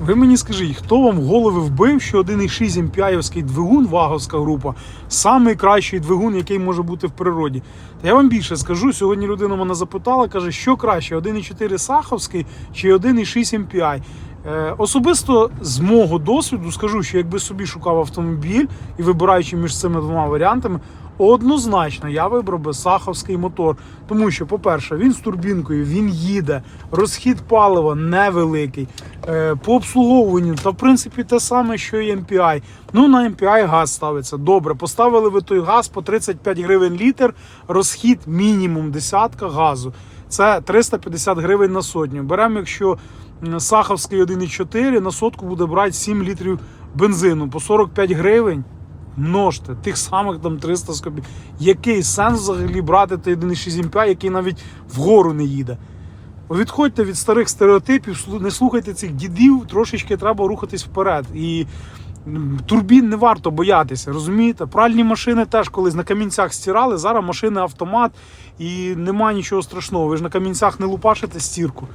Ви мені скажіть, хто вам в голови вбив, що 1,6 MPI-овський двигун, ваговська група, самий кращий двигун, який може бути в природі? Та я вам більше скажу, сьогодні людина мене запитала, каже, що краще, 1,4 Саховський чи 1,6 MPI? Е, особисто з мого досвіду скажу, що якби собі шукав автомобіль і вибираючи між цими двома варіантами, однозначно я вибрав би саховський мотор. Тому що, по-перше, він з турбінкою, він їде, розхід палива невеликий. Е, по обслуговуванню, та в принципі те саме, що і MPI. Ну, на MPI газ ставиться. Добре, поставили ви той газ по 35 гривень літр, розхід мінімум десятка газу. Це 350 гривень на сотню. Беремо, якщо Саховський 1,4 на сотку буде брати 7 літрів бензину по 45 гривень. Множте тих самих там 300 з копійок. Який сенс взагалі брати той 1,6 MPI, який навіть вгору не їде? Відходьте від старих стереотипів, не слухайте цих дідів, трошечки треба рухатись вперед. І турбін не варто боятися, розумієте? Пральні машини теж колись на камінцях стирали, зараз машини автомат і нема нічого страшного. Ви ж на камінцях не лупашите стірку.